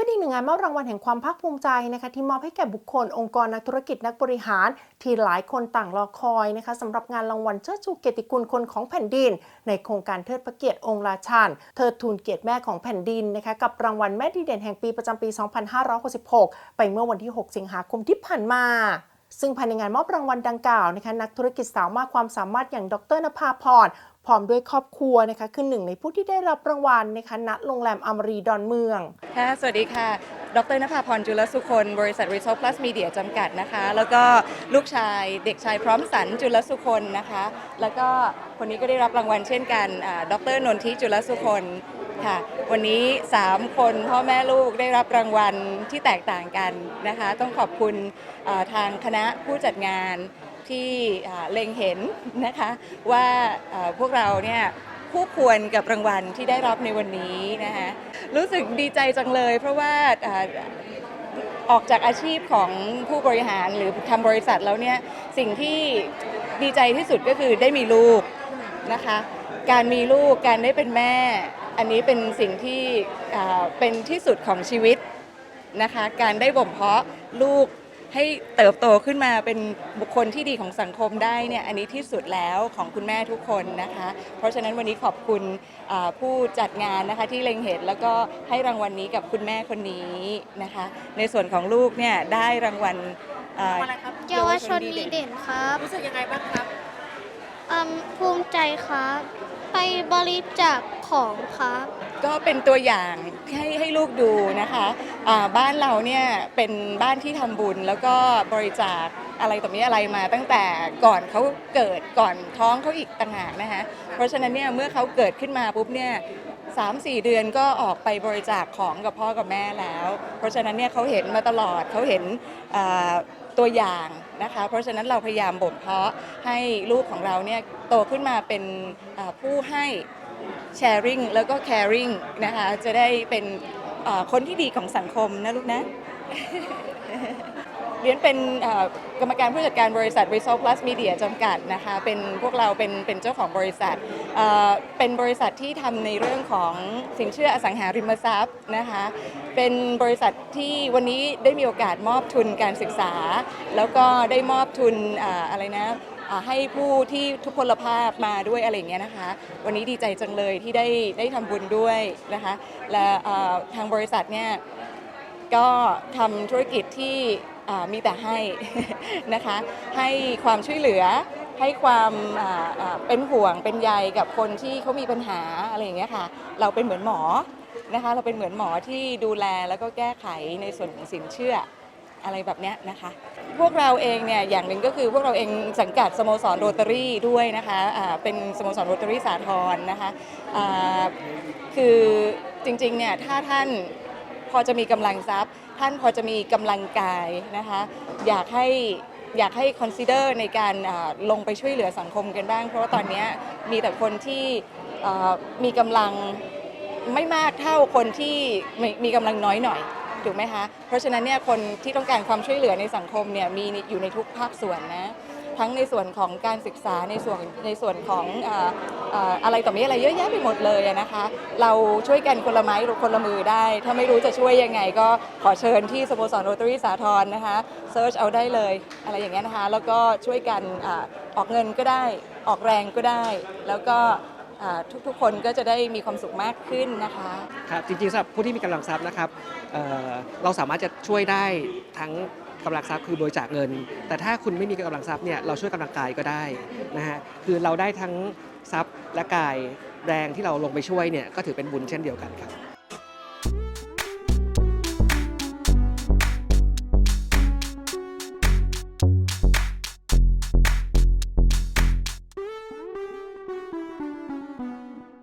เป็นอีกหนึ่งงานมอบรางวัลแห่งความภาคภูมิใจนะคะ ที่มอบให้แก่บุคคลองค์กรนักธุรกิจนักบริหาร ที่หลายคนต่างรอคอยนะคะสำหรับงานรางวัลเชิดชูเกียรติคุณคนของแผ่นดิน ในโครงการเทิดพระเกียรติองค์ราชานเทิดทูนเกียรติแม่ของแผ่นดินนะคะกับรางวัลแม่ดีเด่นแห่งปีประจำปี 2566 ไปเมื่อวันที่ 6 สิงหาคมที่ผ่านมา ซึ่งภายในงานมอบรางวัลดังกล่าวนะคะนักธุรกิจสาวมากความสามารถอย่างดรนภาพรพร้อมด้วยครอบครัวนะคะคือหนึ่งในผู้ที่ได้รับรางวัลนะคะณโรงแรมอมรีดอนเมืองค่ะสวัสดีค่ะ ดรนภาพรจุลสุคนบริษัท Result Plus Media จำกัดนะคะ แล้วก็ลูกชายเด็กชายพร้อมสันจุลสุคนนะคะ แล้วก็คนนี้ก็ได้รับรางวัลเช่นกันอ่าดรนนทิจุลสุคน ค่ะ วันนี้ 3 คนพ่อแม่ลูกได้รับรางวัลที่แตกต่างกันนะคะ ต้องขอบคุณทางคณะผู้จัดงานที่เล็งเห็นนะคะว่าพวกเราเนี่ยคู่ควรกับรางวัลที่ได้รับในวันนี้นะคะรู้สึกดีใจจังเลย เพราะว่าออกจากอาชีพของผู้บริหารหรือทำบริษัทแล้วเนี่ยสิ่งที่ดีใจที่สุดก็คือได้มีลูกนะคะ การมีลูกการได้เป็นแม่ อันนี้เป็นสิ่งที่อ่าเป็นที่สุดของชีวิตนะคะ การได้บ่มเพาะลูกให้เติบโตขึ้นมาเป็นบุคคลที่ดีของสังคมได้เนี่ยอันนี้ที่สุดแล้วของคุณแม่ทุกคนนะคะ เพราะฉะนั้นวันนี้ขอบคุณอ่าผู้จัดงานนะคะที่เล็งเห็นแล้วก็ให้รางวัลนี้กับคุณแม่คนนี้นะคะ ในส่วนของลูกเนี่ยได้รางวัลอ่าอะไรครับเยาวชนดีเด่นครับรู้สึกยังไงบ้างครับอืมภูมิใจครับ ไปบริจาค ของครับก็เป็นตัวอย่างให้ให้ลูกดูนะคะอ่าบ้านเราเนี่ยเป็นบ้านที่ทำบุญแล้วก็บริจาคอะไรต่อมีอะไรมาตั้งแต่ก่อนเขาเกิดก่อนท้องเขาอีกต่างหากนะคะเพราะฉะนั้นเนี่ยเมื่อเขาเกิดขึ้นมาปุ๊บเนี่ยสามสี่เดือนก็ออกไปบริจาคของกับพ่อกับแม่แล้ว เพราะฉะนั้นเนี่ยเขาเห็นมาตลอดเขาเห็นอ่าตัวอย่างนะคะ เพราะฉะนั้นเราพยายามบ่มเพาะให้ลูกของเราเนี่ยโตขึ้นมาเป็นอ่าผู้ให้ sharing แล้วก็ caring นะคะจะได้เป็นคนที่ดีของสังคมนะลูกนะเรียนเป็นกรรมการผู้จัดการบริษัท Result Plus Media จำกัดนะคะเป็นพวกเราเป็นเป็นเจ้าของบริษัท เป็นบริษัทที่ทำในเรื่องของสินเชื่ออสังหาริมทรัพย์นะคะเป็นบริษัทที่วันนี้ได้มีโอกาสมอบทุนการศึกษา แล้วก็ได้มอบทุนอะไรนะ ให้ผู้ที่ทุพพลภาพมาด้วยอะไรอย่างเงี้ยนะคะ วันนี้ดีใจจังเลยที่ได้ได้ทำบุญด้วยนะคะ และทางบริษัทเนี่ยก็ทำธุรกิจที่มีแต่ให้นะคะ ให้ความช่วยเหลือให้ความเป็นห่วงเป็นใยกับคนที่เขามีปัญหาอะไรอย่างเงี้ยค่ะ เราเป็นเหมือนหมอนะคะ เราเป็นเหมือนหมอที่ดูแลแล้วก็แก้ไขในส่วนของสินเชื่อ อะไรแบบเนี้ยนะคะ พวกเราเองเนี่ยอย่างหนึ่งก็คือพวกเราเองสังกัดสโมสรโรตารี่ด้วยนะคะอ่าเป็นสโมสรโรตารี่สาทรนะคะอ่าคือจริงๆเนี่ยถ้าท่านพอจะมีกำลังทรัพย์ ท่านพอจะมีกำลังกายนะคะอยากให้อยากให้ consider ในการลงไปช่วยเหลือสังคมกันบ้าง เพราะว่าตอนนี้มีแต่คนที่มีกำลังไม่มากเท่าคนที่มีมีกำลังน้อยหน่อย ถูกไหมคะเพราะฉะนั้นเนี่ยคนที่ต้องการความช่วยเหลือในสังคมเนี่ยมีอยู่ในทุกภาคส่วนนะทั้งในส่วนของการศึกษาในส่วนในส่วนของออะไรต่อมีอะไรเยอะแยะไปหมดเลยนะคะ เราช่วยกันคนละไม้คนละมือได้ ถ้าไม่รู้จะช่วยยังไง ก็ขอเชิญที่สโมสรโรตารีสาทรนะคะเซิร์ชเอาได้เลยอะไรอย่างเงี้ยนะคะ แล้วก็ช่วยกันอออกเงินก็ได้ออกแรงก็ได้ แล้วก็ ทุกๆ คนก็จะได้มีความสุขมากขึ้นนะคะครับจริงๆสำหรับผู้ที่มีกำลังทรัพย์นะครับเอ่อเราสามารถจะช่วยได้ทั้งกำลังทรัพย์คือบริจาคเงิน แต่ถ้าคุณไม่มีกำลังทรัพย์เนี่ยเราช่วยกำลังกายก็ได้นะฮะคือเราได้ทั้งทรัพย์และกายแรงที่เราลงไปช่วยเนี่ยก็ถือเป็นบุญเช่นเดียวกันครับ